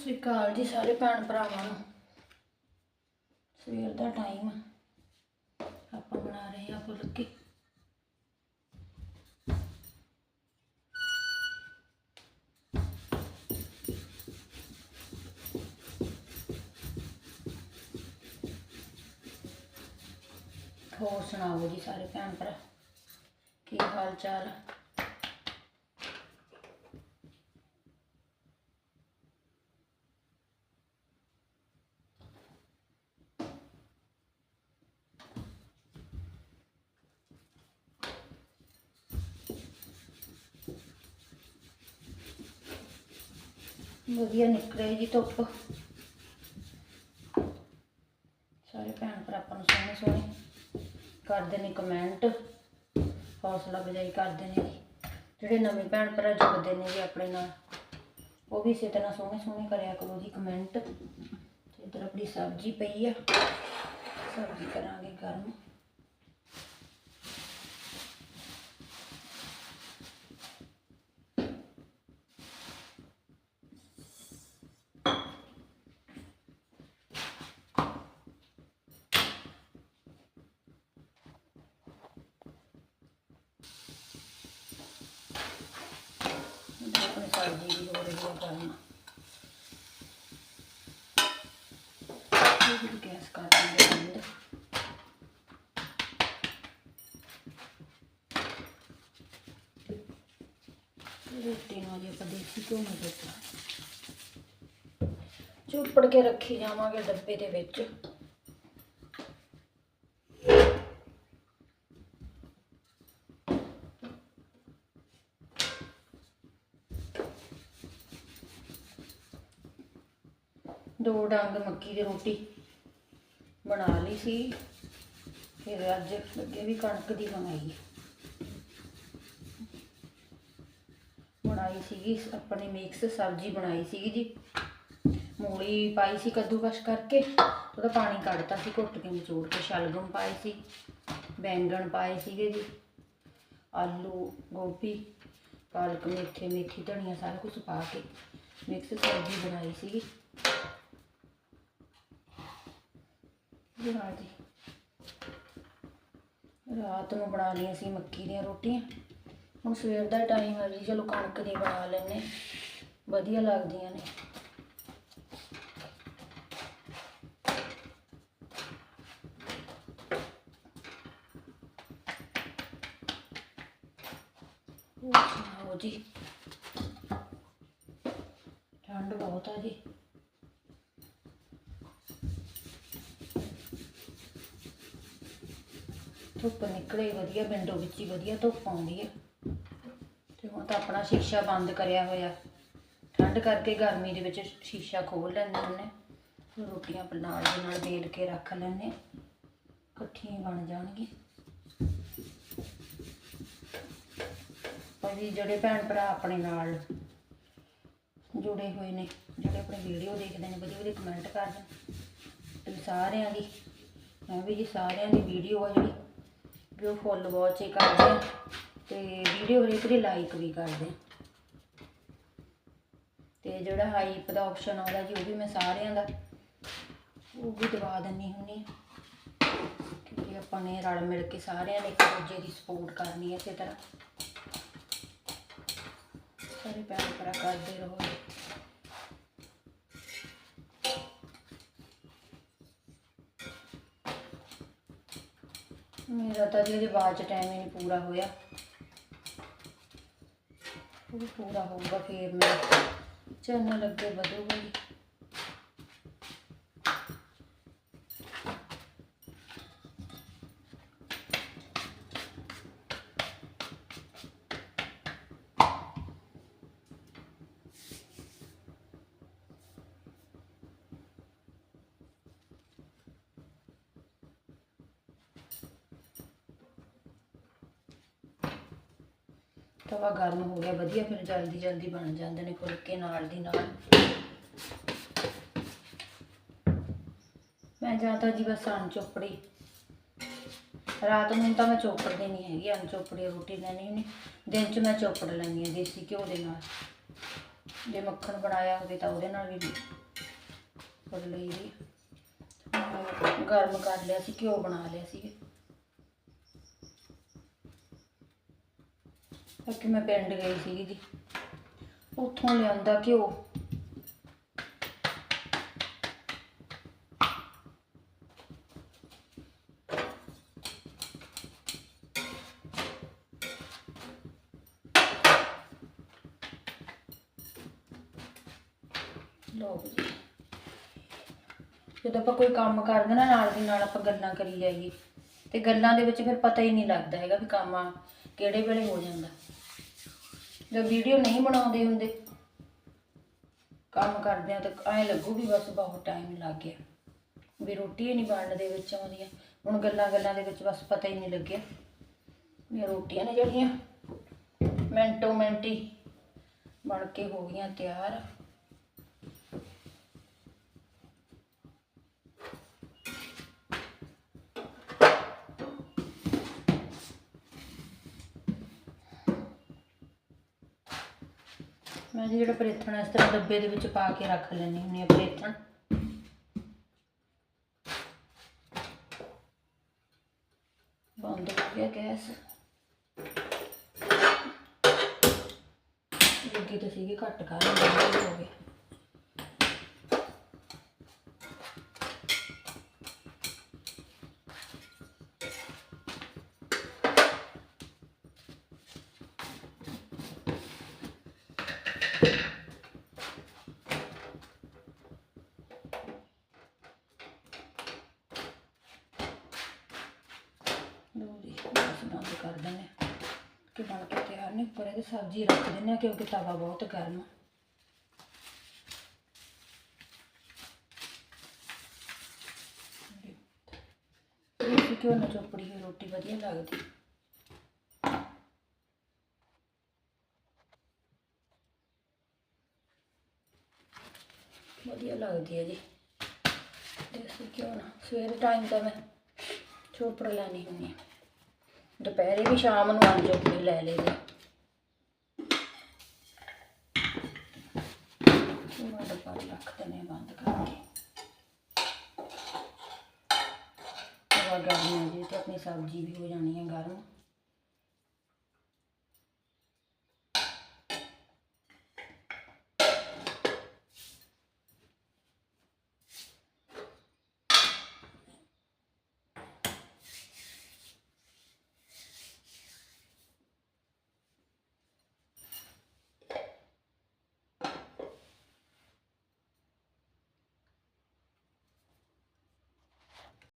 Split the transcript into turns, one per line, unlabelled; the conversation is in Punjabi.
ਸ੍ਰੀ ਅਕਾਲ ਜੀ ਸਾਰੇ ਭੈਣ ਭਰਾਵਾਂ ਨੂੰ। ਸਵੇਰ ਦਾ ਟਾਈਮ ਆਪਾਂ ਬਣਾ ਰਹੇ ਹਾਂ ਫੁਲਕੇ। ਹੋਰ ਸੁਣਾਓ ਜੀ ਸਾਰੇ ਭੈਣ ਭਰਾ? ਕੀ ਹਾਲ ਚਾਲ ਆ? ਵਧੀਆ ਨਿਕਲੇ ਜੀ ਧੁੱਪ। ਸਾਰੇ ਭੈਣ ਭਰਾ ਆਪਾਂ ਨੂੰ ਸੋਹਣੇ ਸੋਹਣੇ ਕਰਦੇ ਨੇ ਕਮੈਂਟ ਹੌਸਲਾ ਬਜਾਈ ਕਰਦੇ ਨੇ ਜੀ। ਜਿਹੜੇ ਨਵੇਂ ਭੈਣ ਭਰਾ ਜੁੜਦੇ ਨੇ ਜੀ ਆਪਣੇ ਨਾਲ, ਉਹ ਵੀ ਇਸੇ ਤਰ੍ਹਾਂ ਸੋਹਣੇ ਸੋਹਣੇ ਕਰਿਆ ਕਰੋ ਜੀ ਕਮੈਂਟ ਤੇ ਇੱਧਰ ਆਪਣੀ ਸਬਜ਼ੀ ਪਈ ਆ। ਸਬਜ਼ੀ ਕਰਾਂਗੇ ਗਰਮ। ਇੱਧਰ ਆਪਣੀ ਸਬਜ਼ੀ ਵੀ ਹੋ ਰਹੀ ਹੈ ਗਰਮ ਇਹ ਵੀ ਗੈਸ ਕਰ ਦਿੰਦੇ ਬੰਦ ਰੋਟੀ ਨਾਲ ਜੀ ਆਪਾਂ ਦੇਸੀ ਘਿਓ ਨਾਲ ਰੋਟੀ ਚੁੱਪੜ ਕੇ ਰੱਖੀ ਜਾਵਾਂਗੇ ਡੱਬੇ ਦੋ ਡੰਗ ਮੱਕੀ ਦੀ ਰੋਟੀ ਬਣਾ ਲਈ ਸੀ। ਫਿਰ ਅੱਜ ਅੱਗੇ ਵੀ ਕਣਕ ਦੀ ਬਣਾਈ। ਬਣਾਈ ਸੀਗੀ, ਆਪਣੀ ਮਿਕਸ ਸਬਜ਼ੀ ਬਣਾਈ ਸੀਗੀ ਜੀ। ਮੂਲੀ ਪਾਈ ਸੀ ਕੱਦੂਕਸ਼ ਕਰਕੇ, ਉਹਦਾ ਪਾਣੀ ਕੱਢਤਾ ਸੀ, ਘੁੱਟ ਕੇ ਨਿਚੋੜ ਕੇ ਸ਼ਲਗਮ ਪਾਏ ਸੀ, ਬੈਂਗਣ ਪਾਏ ਸੀਗੇ ਜੀ, ਆਲੂ, ਗੋਭੀ, ਪਾਲਕ, ਮੇਥੇ, ਮੇਥੀ, ਧਨੀਆ, ਸਾਰਾ ਕੁਝ ਪਾ ਕੇ ਮਿਕਸ ਸਬਜ਼ੀ ਬਣਾਈ ਸੀਗੀ। ਬਣਾ ਦੀ ਰਾਤ ਨੂੰ ਬਣਾ ਲਈਆਂ ਸੀ ਮੱਕੀ ਦੀਆਂ ਰੋਟੀਆਂ। ਹੁਣ ਸਵੇਰ ਦਾ ਟਾਈਮ ਹੈ ਜੀ, ਚਲੋ ਕਣਕ ਦੀ ਬਣਾ ਲੈਨੇ ਵਧੀਆ ਲੱਗਦੀਆਂ ਨੇ। ਜੀ? ਠੰਡ ਬਹੁਤ ਆ ਜੀ। ਧੁੱਪ ਨਿਕਲੇ, ਵਧੀਆ ਵਿੰਡੋ ਵਿੱਚ ਹੀ ਵਧੀਆ ਧੁੱਪ ਆਉਂਦੀ ਹੈ। ਤੇ ਹੁਣ ਤਾਂ ਆਪਣਾ ਸ਼ੀਸ਼ਾ ਬੰਦ ਕਰਿਆ ਹੋਇਆ। ਠੰਡ ਕਰਕੇ ਗਰਮੀ ਦੇ ਵਿੱਚ ਸ਼ੀਸ਼ਾ ਖੋਲ ਲੈਂਦੇ ਹੁੰਦੇ। ਰੋਟੀਆਂ ਨਾਲ ਦੇ ਨਾਲ ਵੇਲ ਕੇ ਰੱਖ ਲੈਂਦੇ। ਇਕੱਠੀਆਂ ਬਣ ਜਾਣਗੀਆਂ। ਭਾਜੀ, ਜਿਹੜੇ ਭੈਣ ਭਰਾ ਆਪਣੇ ਨਾਲ ਜੁੜੇ ਹੋਏ ਨੇ, ਜਿਹੜੇ ਆਪਣੀ ਵੀਡੀਓ ਦੇਖਦੇ ਨੇ, ਵਧੀਆ ਵਧੀਆ ਕਮੈਂਟ ਕਰਦੇ ਨੇ। ਤੇ ਸਾਰਿਆਂ ਦੀ, ਮੈਂ ਵੀ ਜੀ ਸਾਰਿਆਂ ਦੀ ਵੀਡੀਓ ਆ ਜਿਹੜੀ। ਵੀ ਉਹ ਫੁੱਲ ਵਾਚ ਹੀ ਕਰਦੇ ਆ ਤੇ ਵੀਡੀਓ ਹਰੇਕ ਦੀ ਲਾਈਕ ਵੀ ਕਰਦੇ ਆ। ਤੇ ਜਿਹੜਾ ਹਾਈਪ ਦਾ ਆਪਸ਼ਨ ਆਉਂਦਾ ਜੀ, ਉਹ ਵੀ ਮੈਂ ਸਾਰਿਆਂ ਦਾ, ਉਹ ਵੀ ਦਬਾ ਦਿੰਨੀ ਹੁੰਨੀ ਕਿਉਂਕਿ ਆਪਾਂ ਨੇ ਰਲ ਮਿਲ ਕੇ ਸਾਰਿਆਂ ਨੇ ਇੱਕ ਦੂਜੇ ਦੀ ਸਪੋਰਟ ਕਰਨੀ ਹੈ ਇਸੇ ਤਰ੍ਹਾਂ। ਸਾਰੇ ਭੈਣ ਭਰਾ ਕਰਦੇ ਰਹੋ। ਮੇਰਾ ਤਾਂ ਜੀ ਅਜੇ ਬਾਅਦ ਚ ਟਾਈਮ ਹੀ ਨਹੀਂ ਪੂਰਾ ਹੋਇਆ। ਉਹ ਪੂਰਾ ਹੋਊਗਾ ਫਿਰ ਮੈਂ। ਚੈਨਲ ਅੱਗੇ ਵਧੂਗਾ। ਜੀ ਤਵਾ ਗਰਮ ਹੋ ਗਿਆ, ਵਧੀਆ, ਫਿਰ ਜਲਦੀ ਜਲਦੀ ਬਣ ਜਾਂਦੇ ਨੇ ਫੁਲਕੇ ਨਾਲ ਦੀ ਨਾਲ। ਮੈਂ ਜਾਂ ਤਾਂ ਜੀ ਬਸ ਅਣ ਚੋਪੜੀ। ਰਾਤ ਨੂੰ ਤਾਂ ਮੈਂ ਚੋਪੜਦੀ ਨਹੀਂ ਹੈਗੀ ਅਣ ਚੋਪੜੀ ਰੋਟੀ ਲੈਣੀ ਨਹੀਂ ਦਿਨ 'ਚ ਮੈਂ ਚੋਪੜ ਲੈਂਦੀ ਹਾਂ ਦੇਸੀ ਘਿਓ ਦੇ ਨਾਲ। ਜੇ ਮੱਖਣ ਬਣਾਇਆ ਹੋਵੇ ਤਾਂ ਉਹਦੇ ਨਾਲ ਵੀ ਫੜ ਲਈ ਦੀ। ਗਰਮ ਕਰ ਲਿਆ ਸੀ, ਘਿਓ ਬਣਾ ਲਿਆ ਸੀ। ਕਿ ਮੈਂ ਪਿੰਡ ਗਈ ਸੀਗੀ ਜੀ। ਉੱਥੋਂ ਲਿਆਂਦਾ ਘਿਓ। ਲਓ ਜੀ। ਜਦੋਂ ਆਪਾਂ ਕੋਈ ਕੰਮ ਕਰਦੇ ਨਾ, ਨਾਲ ਦੀ ਨਾਲ ਆਪਾਂ ਗੱਲਾਂ ਕਰੀ ਜਾਈਏ। ਤੇ ਗੱਲਾਂ ਦੇ ਵਿੱਚ ਫਿਰ ਪਤਾ ਹੀ ਨਹੀਂ ਲੱਗਦਾ ਹੈਗਾ ਵੀ ਕੰਮ ਆ ਕਿਹੜੇ ਵੇਲੇ ਹੋ ਜਾਂਦਾ? ਜਦ ਵੀਡੀਓ ਨਹੀਂ ਬਣਾਉਂਦੇ ਹੁੰਦੇ, ਕੰਮ ਕਰਦੇ ਆ ਤਾਂ ਐਂ ਲੱਗੂ ਵੀ ਬਸ ਬਹੁਤ ਟਾਈਮ ਲੱਗ ਗਿਆ। ਵੀ ਰੋਟੀ ਹੀ ਨਹੀਂ ਬਣਨ ਦੇ ਵਿੱਚ ਆਉਂਦੀਆਂ। ਹੁਣ ਗੱਲਾਂ ਗੱਲਾਂ ਦੇ ਵਿੱਚ ਬਸ ਪਤਾ ਹੀ ਨਹੀਂ ਲੱਗਿਆ ਵੀ ਰੋਟੀਆਂ ਨੇ ਜਿਹੜੀਆਂ ਮਿੰਟੋ ਮਿੰਟ ਹੀ ਬਣ ਕੇ ਹੋ ਗਈਆਂ ਤਿਆਰ। ਮੈਂ ਜਿਹੜਾ ਪਰੇਥਣ ਇਸ ਤਰ੍ਹਾਂ ਡੱਬੇ ਦੇ ਵਿੱਚ ਪਾ ਕੇ ਰੱਖ ਲੈਂਦੀ ਹੁੰਦੀ ਆ ਪਰੇਥਣ। ਬੰਦ ਹੋ ਗਿਆ ਗੈਸ। ਲੱਗੀ ਤਾਂ ਸੀਗੀ ਘੱਟ ਕਰ ਹੋ ਗਿਆ ਕਰ ਦਿੰਦੇ ਹਾਂ ਕਿ ਬਣ ਕੇ ਤਿਆਰ ਨੇ, ਉੱਪਰ ਇਹਦੇ ਸਬਜ਼ੀ ਰੱਖ ਦਿੰਦੇ ਹਾਂ ਕਿਉਂਕਿ ਤਵਾ ਬਹੁਤ ਗਰਮ ਆ। ਇਹ ਕਿਉਂ ਨਾ ਚੋਪੜੀ ਹੋਈ ਰੋਟੀ ਵਧੀਆ ਲੱਗਦੀ। ਵਧੀਆ ਲੱਗਦੀ ਹੈ ਜੀ। ਦੇਸੀ ਘਿਓ ਨਾ, ਸਵੇਰੇ ਟਾਈਮ ਤਾਂ ਮੈਂ ਚੋਪੜ ਲੈਣੀ ਹੁੰਦੀ ਆ। ਦੁਪਹਿਰੇ ਵੀ ਸ਼ਾਮ ਨੂੰ ਆਂ ਚੋਪੜੀ ਲੈ ਲਈਦੀ ਉਹ ਡੱਬਾ ਰੱਖ ਦਿੰਦੇ ਬੰਦ ਕਰਕੇ ਹਵਾ ਗਰਮ ਹੋ ਜੀ ਤੇ ਆਪਣੀ ਸਬਜ਼ੀ ਵੀ ਹੋ ਜਾਣੀ ਹੈ ਗਰਮ